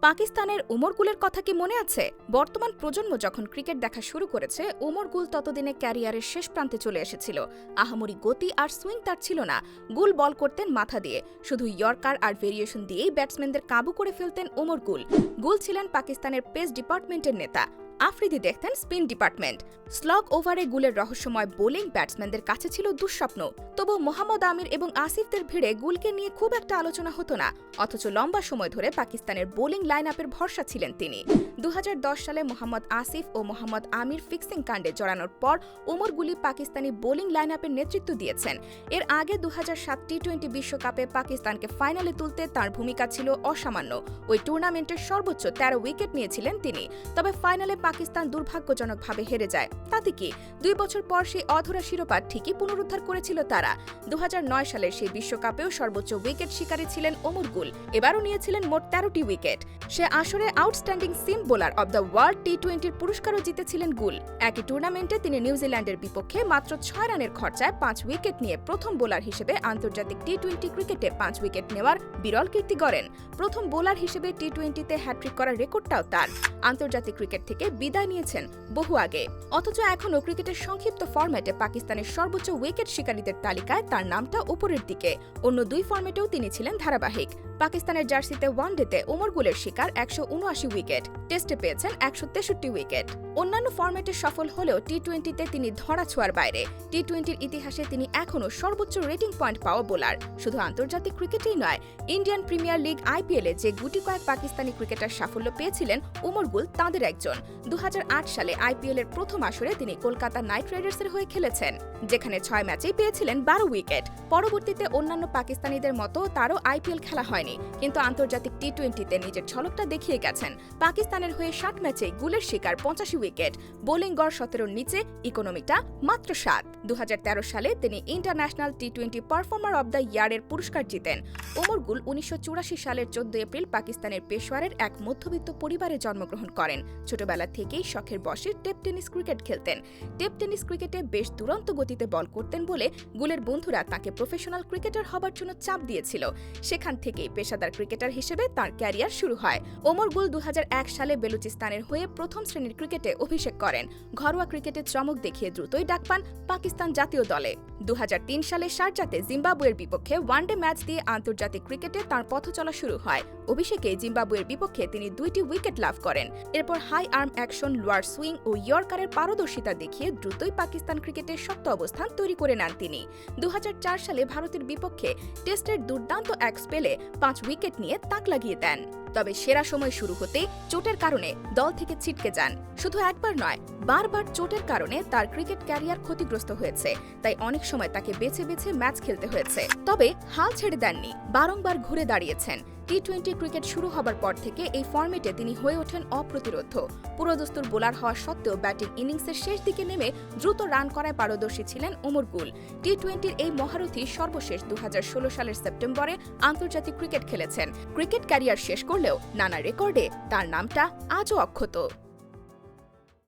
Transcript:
পাকিস্তানের ওমর গুলের কথা কি মনে আছে? বর্তমান প্রজন্ম যখন ক্রিকেট দেখা শুরু করেছে ওমর গুল ততদিনে ক্যারিয়ারের শেষ প্রান্তে চলে এসেছিল। আহামরি গতি আর সুইং তার ছিল না। গুল বল করতেন মাথা দিয়ে। শুধু ইয়র্কার আর ভেরিয়েশন দিয়েই ব্যাটসম্যানদের কাবু করে ফেলতেন ওমর গুল। গুল ছিলেন পাকিস্তানের পেস ডিপার্টমেন্টের নেতা। আফ্রিদি দেখতেন স্পিন ডিপার্টমেন্ট। স্লগ ওভারে গুলের রহস্যময় বোলিং ব্যাটসম্যানদের কাছে ছিল দুঃস্বপ্ন। তবু মোহাম্মদ আমির এবং আসিফদের ভিড়ে গুলকে নিয়ে খুব একটা আলোচনা হতো না। অথচ লম্বা সময় ধরে পাকিস্তানের বোলিং লাইন আপের ভরসা ছিলেন তিনি। দুহাজার দশ সালে মোহাম্মদ আসিফ ও মোহাম্মদ আমির ফিক্সিং কাণ্ডে জড়ানোর পর ওমর গুলি পাকিস্তানি বোলিং লাইন আপের নেতৃত্ব দিয়েছেন। এর আগে দু টি টোয়েন্টি বিশ্বকাপে পাকিস্তানকে ফাইনালে তুলতে তার ভূমিকা ছিল অসামান্য। ওই টুর্নামেন্টের সর্বোচ্চ তেরো উইকেট নিয়েছিলেন তিনি। তবে ফাইনালে পাকিস্তান দুর্ভাগ্যজনকভাবে হেরে যায়। তাতে কি? দুই বছর পর সেই অধরা শিরোপা ঠিকই পুনরুদ্ধার করেছিল তারা। দু সালের সেই বিশ্বকাপেও সর্বোচ্চ উইকেট শিকারী ছিলেন ওমর গুল। এবারও নিয়েছিলেন মোট তেরোটি উইকেট। সে আসরে outstanding seam bowler of the world T টোয়েন্টির পুরস্কারও জিতেছিলেন গুল। একই টুর্নামেন্টে তিনি নিউজিল্যান্ডের বিপক্ষে মাত্র ছয় রানের খরচায় পাঁচ উইকেট নিয়ে প্রথম বোলার হিসেবে আন্তর্জাতিক টি টোয়েন্টি ক্রিকেটে পাঁচ উইকেট নেওয়ার বিরল কীর্তি গড়েন। প্রথম বোলার হিসেবে টি টোয়েন্টিতে হ্যাট্রিক করার রেকর্ডটাও তার। আন্তর্জাতিক ক্রিকেট থেকে বিদায় নিয়েছেন বহু আগে। অথচ এখনও ক্রিকেটের সংক্ষিপ্ত ফরম্যাটে পাকিস্তানের সর্বোচ্চ উইকেট শিকারীদের তালিকায় তার নামটা উপরের দিকে। অন্য দুই ফরম্যাটেও তিনি ছিলেন ধারাবাহিক। পাকিস্তানের জার্সিতে ওয়ানডেতে ওমর গুলের শিকার একশো উনআশি উইকেট, টেস্টে পেয়েছেন একশো তেষট্টি উইকেট। অন্যান্য ফরম্যাটে সফল হলেও টি টোয়েন্টিতে তিনি ধরা ছোঁয়ার বাইরে। টি টোয়েন্টির ইতিহাসে তিনি এখনও সর্বোচ্চ রেটিং পয়েন্ট পাওয়া বোলার। শুধু আন্তর্জাতিক ক্রিকেটেই নয়, ইন্ডিয়ান প্রিমিয়ার লিগ আইপিএলে যে গুটি কয়েক পাকিস্তানি ক্রিকেটার সাফল্য পেয়েছিলেন উমর গুল তাঁদের একজন। দু হাজার আট সালে আইপিএলের প্রথম আসরে তিনি কলকাতা নাইট রাইডার্সের হয়ে খেলেছেন, যেখানে ছয় ম্যাচেই পেয়েছিলেন বারো উইকেট। পরবর্তীতে অন্যান্য পাকিস্তানিদের মতো তারও আইপিএল খেলা হয়নি, কিন্তু আন্তর্জাতিক টি টোয়েন্টিতে নিজের ঝলকটা দেখিয়ে গেছেন। পাকিস্তানের হয়ে ষাট ম্যাচে গুলের শিকার পঁচাশি উইকেট, বোলিং গড় সতেরোর নিচে ইকোনমিটা মাত্র সাত। দু সালে তিনি international T twenty performer of the ইয়ারের পুরস্কার জিতেন। ওমর গুল উনিশশো চুরাশি সালের চোদ্দ এপ্রিল পাকিস্তানের পেশোয়ারের এক মধ্যবিত্ত পরিবারে জন্মগ্রহণ করেন। ছোটবেলা থেকেই শখের বসে টেপ টেনিস ক্রিকেট খেলতেন। টেপ টেনিস ক্রিকেটে বেশ দুরন্ত গতিতে বল করতেন বলে গুলের বন্ধুরা তাকে প্রফেশনাল ক্রিকেটার হবার জন্য চাপ দিয়েছিল। সেখান থেকেই পেশাদার ক্রিকেটার হিসেবে তার ক্যারিয়ার শুরু হয়। ওমর গুল দু সালে বেলুচিস্তানের হয়ে প্রথম শ্রেণির ক্রিকেটে অভিষেক করেন। ঘরোয়া ক্রিকেটে চমক দেখিয়ে দ্রুতই ডাক পান পাকিস্তান জাতীয় দলে। দু হাজার তিন সালে শারজাতে জিম্বাবুয়ের বিপক্ষে ওয়ানডে ম্যাচ দিয়ে আন্তর্জাতিক ক্রিকেটে তার পথ চলা শুরু হয়। অভিষেকে জিম্বাবুয়ের বিপক্ষে তিনি দুইটি উইকেট লাভ করেন। এরপর high arm action, lower swing ও ইয়র্কারের পারদর্শিতা দেখিয়ে দ্রুতই পাকিস্তান ক্রিকেটের শক্ত অবস্থান তৈরি করে নেন তিনি। দু হাজার চার সালে ভারতের বিপক্ষে টেস্টের দুর্দান্ত এক স্পেলে পাঁচ উইকেট নিয়ে তাক লাগিয়ে দেন। তবে সেরা সময় শুরু হতেই চোটের কারণে দল থেকে ছিটকে যান। শুধু একবার নয়, বারবার চোটের কারণে তার ক্রিকেট ক্যারিয়ার ক্ষতিগ্রস্ত হয়েছে, তাই অনেক সময় তাকে বেছে বেছে ম্যাচ খেলতে হয়েছে। তবে হাল ছেড়ে দেননি, বারংবার ঘুরে দাঁড়িয়েছেন। টি টোয়েন্টি ক্রিকেট শুরু হবার পর থেকে এই ফর্মেটে তিনি হয়ে ওঠেন অপ্রতিরোধ পুরোদস্তুর বোলার হওয়া সত্ত্বেও ব্যাটিং ইনিংসের শেষ দিকে নেমে দ্রুত রান করায় পারদর্শী ছিলেন ওমর গুল টি টোয়েন্টির এই মহারথী সর্বশেষ দু হাজার ষোলো সালের সেপ্টেম্বরে আন্তর্জাতিক ক্রিকেট খেলেছেন। ক্রিকেট ক্যারিয়ার শেষ করলেও নানা রেকর্ডে তার নামটা আজও অক্ষত।